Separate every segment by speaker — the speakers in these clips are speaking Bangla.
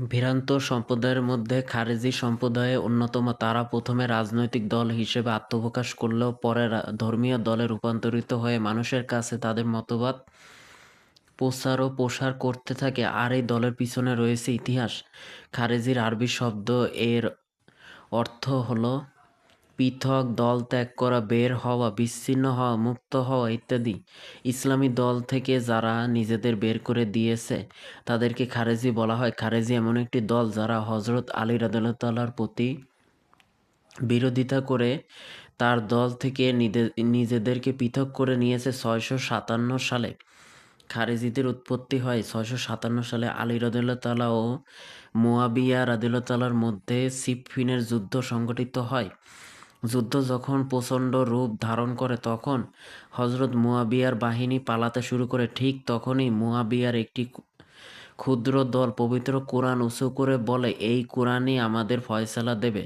Speaker 1: ভ্রান্ত সম্প্রদায়ের মধ্যে খারেজি সম্প্রদায় অন্যতম তারা প্রথমে রাজনৈতিক দল হিসেবে আত্মপ্রকাশ করলেও পরে ধর্মীয় দলে রূপান্তরিত হয়ে মানুষের কাছে তাদের মতবাদ, প্রচার ও প্রসার করতে থাকে। আর এই দলের পিছনে রয়েছে ইতিহাস। খারেজির আরবি শব্দ এর অর্থ হলো পৃথক দল ত্যাগ করা, বের হওয়া, বিচ্ছিন্ন হওয়া, মুক্ত হওয়া ইত্যাদি। ইসলামী দল থেকে যারা নিজেদের বের করে দিয়েছে, তাদেরকে খারেজি বলা হয়। খারেজি এমন একটি দল যারা হজরত আলী রাদুল্লাহর প্রতি বিরোধিতা করে, তার দল থেকে নিজেদেরকে পৃথক করে নিয়েছে ছয়শো সাতান্ন সালে। খারেজিদের উৎপত্তি হয় ছয়শো সাতান্ন সালে। আলী রদুল্লাহ তালা ও মোয়াবিয়া রাদুল্লাহ তালার মধ্যে সিফিনের যুদ্ধ সংগঠিত হয়। যুদ্ধ যখন প্রচণ্ড রূপ ধারণ করে তখন হজরত মুয়াবিয়ার বাহিনী পালাতে শুরু করে, ঠিক তখনই মুয়াবিয়ার একটি ক্ষুদ্র দল পবিত্র কোরআন উঁচু করে বলে, এই কোরআনই আমাদের ফয়সালা দেবে।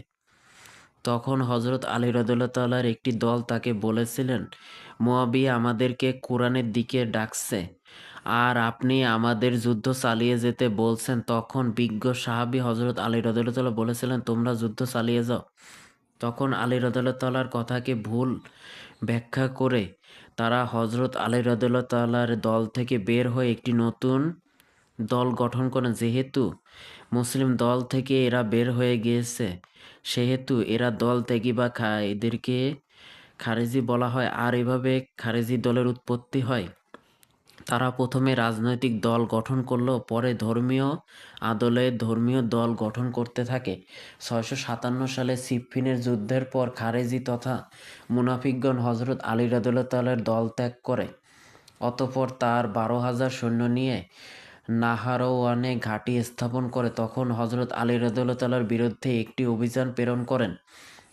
Speaker 1: তখন হজরত আলী রদুল্লাহ একটি দল তাকে বলেছিলেন, মোয়াবিয়া আমাদেরকে কোরআনের দিকে ডাকছে, আর আপনি আমাদের যুদ্ধ চালিয়ে যেতে বলছেন। তখন বিজ্ঞ সাহাবি হজরত আলী রদুল্লাহ বলেছিলেন, তোমরা যুদ্ধ চালিয়ে যাও। তখন আলী রদুল্লাহ কথাকে ভুল ব্যাখ্যা করে তারা হজরত আলী রদুল্লাহ তাল্লার দল থেকে বের হয়ে একটি নতুন দল গঠন করেন যেহেতু মুসলিম দল থেকে এরা বের হয়ে গিয়েছে, সেহেতু এরা দল ত্যাগী বা খা, এদেরকে খারেজি বলা হয়। আর এভাবে খারেজি দলের উৎপত্তি হয়। তারা প্রথমে রাজনৈতিক দল গঠন করলেও পরে ধর্মীয় আদলে ধর্মীয় দল গঠন করতে থাকে। ছয়শো সাতান্ন সালে সিফিনের যুদ্ধের পর খারেজি তথা মুনাফিকগণ হজরত আলী রাদুল্লাহ দল ত্যাগ করে। অতপর তার বারো হাজার সৈন্য নিয়ে নাহারওয়ানে ঘাঁটি স্থাপন করে। তখন হজরত আলী রাদুল্লাহ তালার বিরুদ্ধে একটি অভিযান প্রেরণ করেন।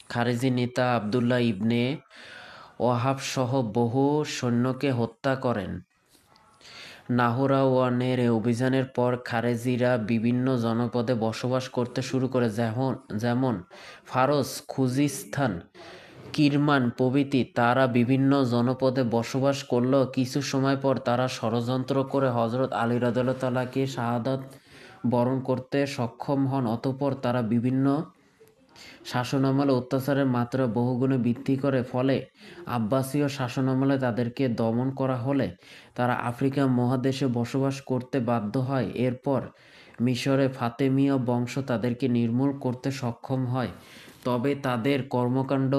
Speaker 1: খারেজি নেতা আবদুল্লাহ ইবনে ওয়াহাব সহ বহু সৈন্যকে হত্যা করেন। নাহরাওয়ানের অভিযানের পর খারেজিরা বিভিন্ন জনপদে বসবাস করতে শুরু করে, যেমন যেমন ফারস খুজিস্তান, কিরমান প্রভৃতি। তারা বিভিন্ন জনপদে বসবাস করলেও কিছু সময় পর তারা ষড়যন্ত্র করে হজরত আলী রাদুল্লাহকে শাহাদাত বরণ করতে সক্ষম হন। অতপর তারা বিভিন্ন শাসনামলে অত্যাচারের মাত্রা বহুগুণে বৃদ্ধি করে ফলে আব্বাসীয় শাসনামলে তাদেরকে দমন করা হলে তারা আফ্রিকা মহাদেশে বসবাস করতে বাধ্য হয়। এরপর মিশরে ফাতেমীয় বংশ তাদেরকে নির্মূল করতে সক্ষম হয়। তবে তাদের কর্মকাণ্ড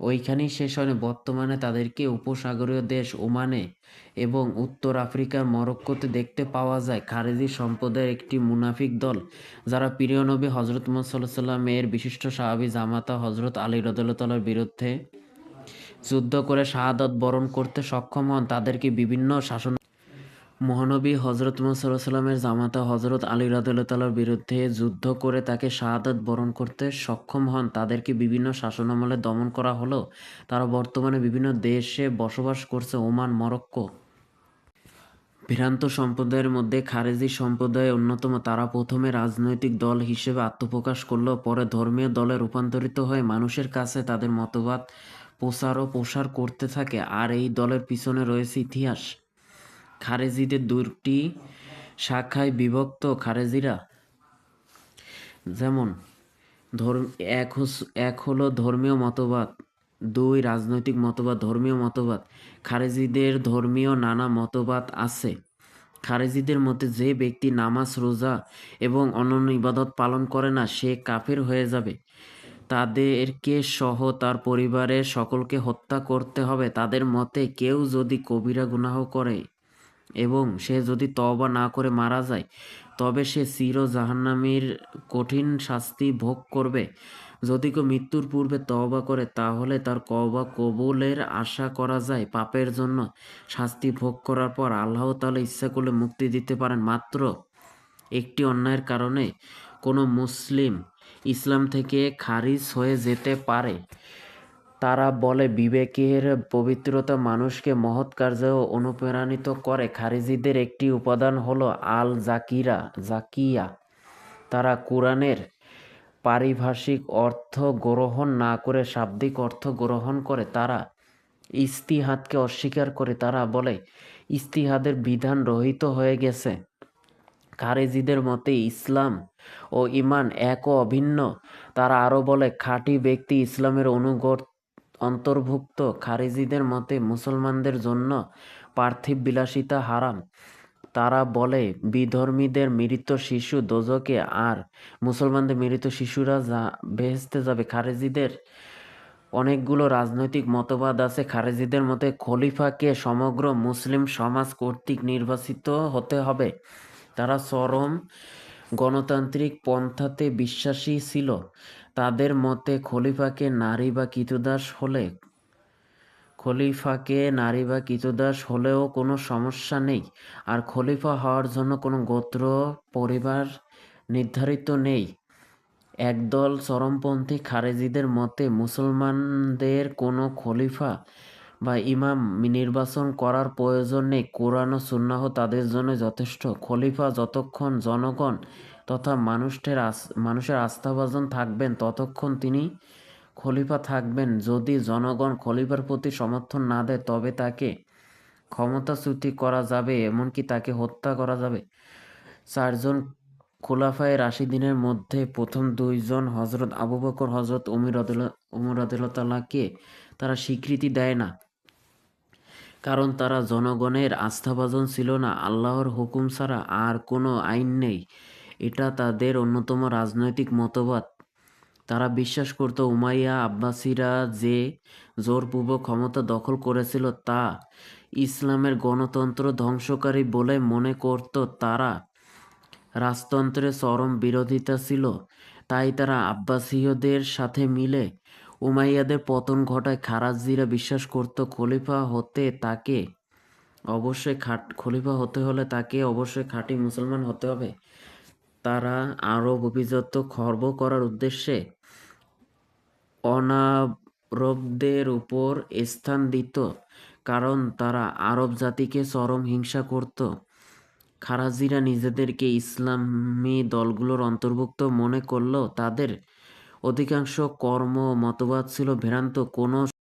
Speaker 1: ওইখানেই শেষ হয় বর্তমানে তাদেরকে উপসাগরীয় দেশ ওমানে এবং উত্তর আফ্রিকার মরক্কোতে দেখতে পাওয়া যায়। খারেজি সম্প্রদায়ের একটি মুনাফিক দল, যারা প্রিয় নবী হজরত মোহাম্মদ সাল্লামের বিশিষ্ট সাহাবি জামাতা হজরত আলী রদুল্লার বিরুদ্ধে যুদ্ধ করে শাহাদত বরণ করতে সক্ষম হন। তাদেরকে বিভিন্ন শাসন মহানবী হজরত সাল্লামের জামাতা হজরত আলী রাদুল্লাহর বিরুদ্ধে যুদ্ধ করে তাকে শাহাদত বরণ করতে সক্ষম হন। তাদেরকে বিভিন্ন শাসনামলে দমন করা হলো। তারা বর্তমানে বিভিন্ন দেশে বসবাস করছে ওমান, মরক্কো। ভ্রান্ত সম্প্রদায়ের মধ্যে খারেজি সম্প্রদায় অন্যতম তারা প্রথমে রাজনৈতিক দল হিসেবে আত্মপ্রকাশ করলেও পরে ধর্মীয় দলে রূপান্তরিত হয়ে মানুষের কাছে তাদের মতবাদ, প্রচার ও প্রসার করতে থাকে। আর এই দলের পিছনে রয়েছে ইতিহাস। খারেজিদের দুটি শাখায় বিভক্ত খারেজিরা। যেমন, ধর্ম, এক এক হলো ধর্মীয় মতবাদ, দুই রাজনৈতিক মতবাদ, ধর্মীয় মতবাদ। খারেজিদের ধর্মীয় নানা মতবাদ আছে। খারেজিদের মতে যে ব্যক্তি নামাজ, রোজা এবং অন্যান্য ইবাদত পালন করে না, সে কাফের হয়ে যাবে। তাদেরকে সহ তার পরিবারের সকলকে হত্যা করতে হবে। তাদের মতে কেউ যদি কবিরা গুনাহ করে এবং সে যদি তওবা না করে মারা যায়, তবে সে চির জাহান্নামীর কঠিন শাস্তি ভোগ করবে। যদি কেউ মৃত্যুর পূর্বে তওবা করে, তাহলে তার কবা কবুলের আশা করা যায় পাপের জন্য। শাস্তি ভোগ করার পর আল্লাহ তাহলে ইচ্ছা করলে মুক্তি দিতে পারেন। মাত্র একটি অন্যায়ের কারণে কোনো মুসলিম ইসলাম থেকে খারিজ হয়ে যেতে পারে। তারা বলে, বিবেকের পবিত্রতা মানুষকে মহৎ কার্যে অনুপ্রাণিত করে। খারিজিদের একটি উপাদান হলো আল জাকিরা জাকিয়া। তারা কোরআনের পারিভাষিক অর্থ গ্রহণ না করে শাব্দিক অর্থ গ্রহণ করে। তারা ইস্তিহাদকে অস্বীকার করে। তারা বলে, ইস্তিহাদের বিধান রহিত হয়ে গেছে। খারেজিদের মতে, ইসলাম ও ইমান এক অভিন্ন। তারা আরও বলে, খাঁটি ব্যক্তি ইসলামের অনুগত অন্তর্ভুক্ত খারেজিদের মতে মুসলমানদের জন্য পার্থিব বিলাসিতা হারাম। তারা বলে, বিধর্মীদের মৃত শিশু দোজকে আর মুসলমানদের মৃত শিশুরা যা বেহেস্তে যাবে। খারেজিদের অনেকগুলো রাজনৈতিক মতবাদ আছে। খারেজিদের মতে খলিফাকে সমগ্র মুসলিম সমাজ কর্তৃক নির্বাচিত হতে হবে। তারা চরম গণতান্ত্রিক পন্থাতে বিশ্বাসী ছিল। তাদের মতে খলিফাকে নারী বা কৃতদাস হলে খলিফাকে নারী বা কৃতদাস হলেও কোনো সমস্যা নেই। আর খলিফা হওয়ার জন্য কোনো গোত্র, পরিবার নির্ধারিত নেই। একদল চরমপন্থী খারেজিদের মতে মুসলমানদের কোনো খলিফা বা ইমাম নির্বাচন করার প্রয়োজন নেই। কোরআন ও সুন্নাহ তাদের জন্য যথেষ্ট। খলিফা যতক্ষণ জনগণ তথা মানুষের মানুষের আস্থাভাজন থাকবেন, ততক্ষণ তিনি খলিফা থাকবেন। যদি জনগণ খলিফার প্রতি সমর্থন না দেয়, তবে তাকে ক্ষমতাচ্যুতি করা যাবে, এমনকি তাকে হত্যা করা যাবে। চারজন খোলাফায়ে রাশিদিনের মধ্যে প্রথম দুইজন হজরত আবু বকর হজরত উমির উমর আদিলতালাকে তারা স্বীকৃতি দেয় না। কারণ তারা জনগণের আস্থাভাজন ছিল না, আল্লাহর হুকুম ছাড়া আর কোনো আইন নেই। এটা তাদের অন্যতম রাজনৈতিক মতবাদ। তারা বিশ্বাস করত উমাইয়া আব্বাসীরা যে জোরপূর্বক ক্ষমতা দখল করেছিল তা ইসলামের গণতন্ত্র ধ্বংসকারী বলে মনে করত তারা। রাজতন্ত্রের চরম বিরোধিতা ছিল, তাই তারা আব্বাসীয়দের সাথে মিলে উমাইয়াদের পতন ঘটায় খারাজিরা বিশ্বাস করত খলিফা হতে তাকে অবশ্যই খাট, খলিফা হতে হলে তাকে অবশ্যই খাঁটি মুসলমান হতে হবে। তারা আরব অভিজাত খর্ব করার উদ্দেশ্যে অনারবদের উপর স্থান দিত, কারণ তারা আরব জাতিকে চরম হিংসা করত। খারাজিরা নিজেদেরকে ইসলামী দলগুলোর অন্তর্ভুক্ত মনে করলেও তাদের অধিকাংশ কর্ম মতবাদ ছিল ভ্রান্ত কোনো